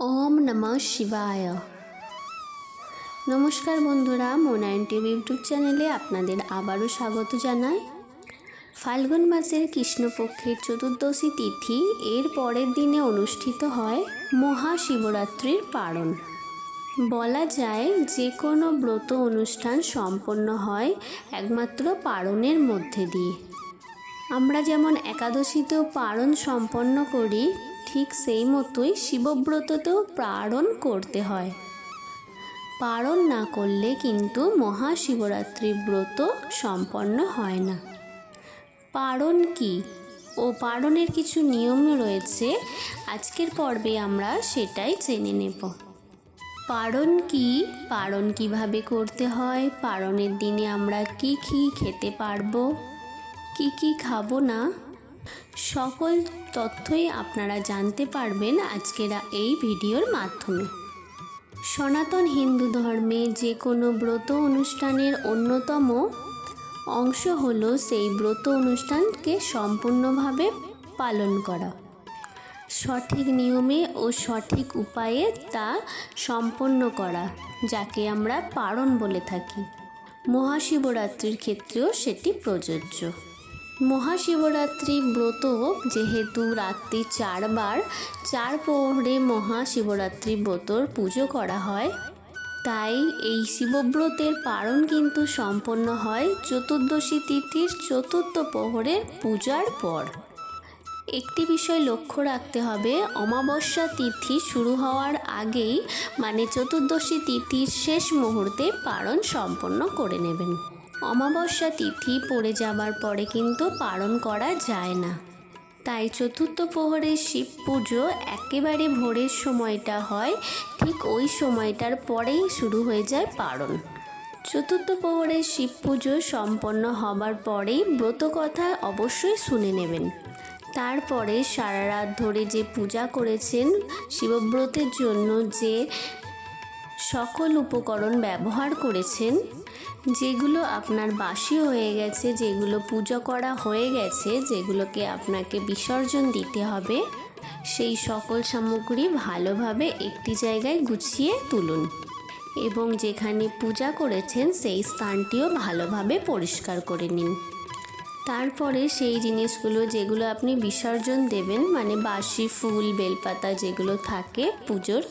ওম নমঃ শিবায়। নমস্কার বন্ধুরা, মোনায়ন টিভি ইউটিউব চ্যানেলে আপনাদের আবারও স্বাগত জানাই। ফাল্গুন মাসের কৃষ্ণপক্ষের চতুর্দশী তিথি এর পরের দিনে অনুষ্ঠিত হয় মহাশিবরাত্রির পারণ। বলা যায় যে কোনো ব্রত অনুষ্ঠান সম্পন্ন হয় একমাত্র পারণের মধ্যে দিয়ে। আমরা যেমন একাদশীতেও পারণ সম্পন্ন করি ঠিক সেই মতোই শিবব্রততেও পারণ করতে হয়। পারণ না করলে কিন্তু মহাশিবরাত্রি ব্রত সম্পন্ন হয় না। পারণ কি? ও পারণের কিছু নিয়ম রয়েছে। আজকের পর্বে আমরা সেটাই জেনে নেব। পারণ কি? পারণ কীভাবে করতে হয়? পারণের দিনে আমরা কি কি খেতে পারব? কি কি খাব না? সকল তথ্যই আপনারা জানতে পারবেন আজকের এই ভিডিওর মাধ্যমে। সনাতন হিন্দু ধর্মে যে কোনো ব্রত অনুষ্ঠানের অন্যতম অংশ হলো সেই ব্রত অনুষ্ঠানকে সম্পূর্ণভাবে পালন করা। সঠিক নিয়মে ও সঠিক উপায়ে তা সম্পন্ন করা, যাকে আমরা পারণ বলে থাকি। মহাশিবরাত্রির ক্ষেত্রেও সেটি প্রযোজ্য। মহাশিবরাত্রি ব্রত যেহেতু রাত্রি চারবার, চার প্রহরে মহাশিবরাত্রি ব্রতর পুজো করা হয়। তাই এই শিবব্রতের পারণ কিন্তু সম্পন্ন হয় চতুর্দশী তিথির চতুর্থ প্রহরের পূজার পর। একটি বিষয় লক্ষ্য রাখতে হবে, অমাবস্যা তিথি শুরু হওয়ার আগেই মানে চতুর্দশী তিথির শেষ মুহূর্তে পারণ সম্পন্ন করে নেবেন। অমাবস্যা তিথি পড়ে যাবার পরে কিন্তু পালন করা যায় না। তাই চতুর্থ প্রহরে শিব পুজো একেবারে ভোরের সময়টা হয়, ঠিক ওই সময়টার পরেই শুরু হয়ে যায় পারণ চতুর্থ প্রহরে শিব পুজো সম্পন্ন হবার পরেই ব্রতকথা অবশ্যই শুনে নেবেন। তারপরে সারা রাত ধরে যে পূজা করেছেন শিবব্রতের জন্য যে সকল উপকরণ ব্যবহার করেছেন যেগুলো আপনার বাসি হয়ে গেছে, যেগুলো পুজো করা হয়ে গেছে, যেগুলোকে আপনাকে বিসর্জন দিতে হবে, সেই সকল সামগ্রী ভালোভাবে একটি জায়গায় গুছিয়ে তুলুন এবং যেখানে পূজা করেছেন সেই স্থানটিও ভালোভাবে পরিষ্কার করে নিন। তারপরে সেই জিনিসগুলো যেগুলো আপনি বিসর্জন দেবেন মানে বাসি ফুল, বেলপাতা যেগুলো থাকে পুজোর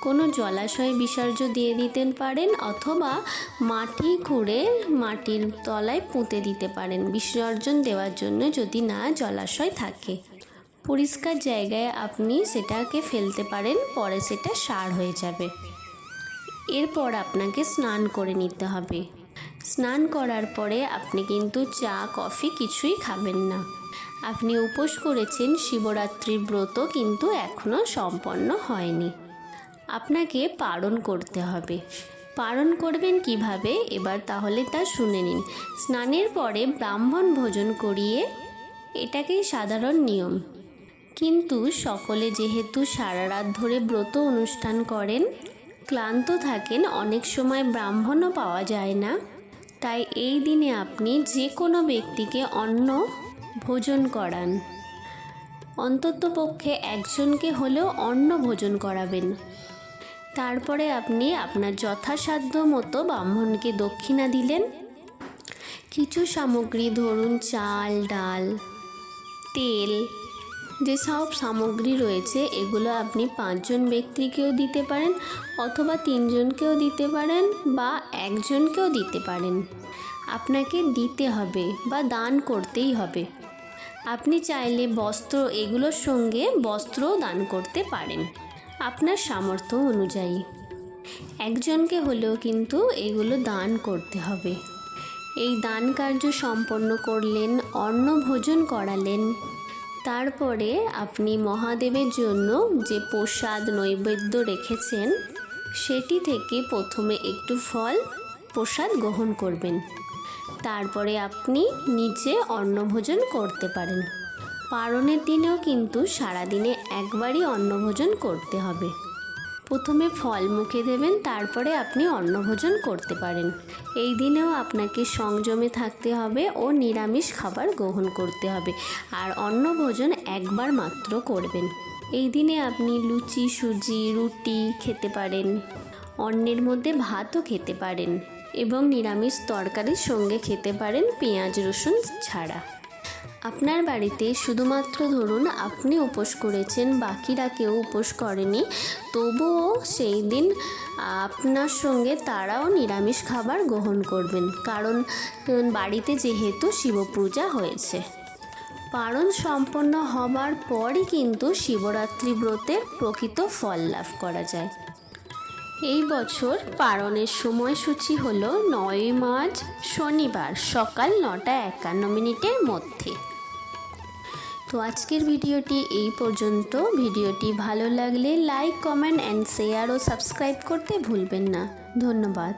কোনো জলাশয়ে বিসর্জ দিয়ে দিতে পারেন অথবা মাটি খুঁড়ে মাটির তলায় পুঁতে দিতে পারেন বিসর্জন দেওয়ার জন্য যদি না জলাশয় থাকে। পরিষ্কার জায়গায় আপনি সেটাকে ফেলতে পারেন, পরে সেটা সার হয়ে যাবে। এরপর আপনাকে স্নান করে নিতে হবে। স্নান করার পরে আপনি কিন্তু চা, কফি কিছুই খাবেন না। আপনি উপোস করেছেন, শিবরাত্রির ব্রত কিন্তু এখনও সম্পন্ন হয়নি। আপনাকে পালন করতে হবে। পালন করবেন কীভাবে? এবার তাহলে তা শুনে নিন। স্নানের পরে ব্রাহ্মণ ভোজন করিয়ে এটাকেই সাধারণ নিয়ম। কিন্তু সকলে যেহেতু সারা রাত ধরে ব্রত অনুষ্ঠান করেন, ক্লান্ত থাকেন, অনেক সময় ব্রাহ্মণও পাওয়া যায় না। তাই এই দিনে আপনি যে কোনো ব্যক্তিকে অন্ন ভোজন করান। অন্ততপক্ষে একজনকে হলেও অন্ন ভোজন করাবেন। তারপরে আপনি আপনার যথাসাধ্য মতো ব্রাহ্মণকে দক্ষিণা দিলেন। কিছু সামগ্রী ধরুন, চাল, ডাল, তেল যেসব সামগ্রী রয়েছে, এগুলো আপনি পাঁচজন ব্যক্তিকেও দিতে পারেন অথবা তিনজনকেও দিতে পারেন বা একজনকেও দিতে পারেন। আপনাকে দিতে হবে বা দান করতেই হবে। আপনি চাইলে বস্ত্র, এগুলোর সঙ্গে বস্ত্রও দান করতে পারেন। আপনার সামর্থ্য অনুযায়ী। একজনকে হলেও কিন্তু এগুলো দান করতে হবে। এই দান কার্য সম্পন্ন করলেন, অন্ন ভোজন করালেন। তারপরে আপনি মহাদেবের জন্য যে প্রসাদ নৈবেদ্য রেখেছেন, সেটি থেকে প্রথমে একটু ফল, প্রসাদ গ্রহণ করবেন। তারপরে আপনি নিজে অন্নভোজন করতে পারেন। পারণের দিনেও কিন্তু সারাদিনে একবারই অন্নভোজন করতে হবে। প্রথমে ফল মুখে দেবেন, তারপরে আপনি অন্নভোজন করতে পারেন। এই দিনেও আপনাকে সংযমে থাকতে হবে ও নিরামিষ খাবার গ্রহণ করতে হবে। আর অন্নভোজন একবার মাত্র করবেন। এই দিনে আপনি লুচি, সুজি, রুটি খেতে পারেন। অন্নের মধ্যে ভাতও খেতে পারেন। এবং নিরামিষ তরকারির সঙ্গে খেতে পারেন পেঁয়াজ, রসুন ছাড়া। আপনার বাড়িতে শুধুমাত্র ধরুন আপনি উপোস করেছেন, বাকিরা কেউ উপোস করেনি, তবুও সেই দিন আপনার সঙ্গে তারাও নিরামিষ খাবার গ্রহণ করবেন। কারণ বাড়িতে যেহেতু শিব পূজা হয়েছে। পারণ সম্পন্ন হবার পরই কিন্তু শিবরাত্রি ব্রতের প্রকৃত ফল লাভ করা যায়। এই বছর পারণের সময়সূচি হলো নয় মার্চ শনিবার সকাল নটা একান্ন মিনিটের মধ্যে। তো আজকের ভিডিওটি এই পর্যন্ত। ভিডিওটি ভালো লাগলে লাইক, কমেন্ট অ্যান্ড শেয়ার ও সাবস্ক্রাইব করতে ভুলবেন না। ধন্যবাদ।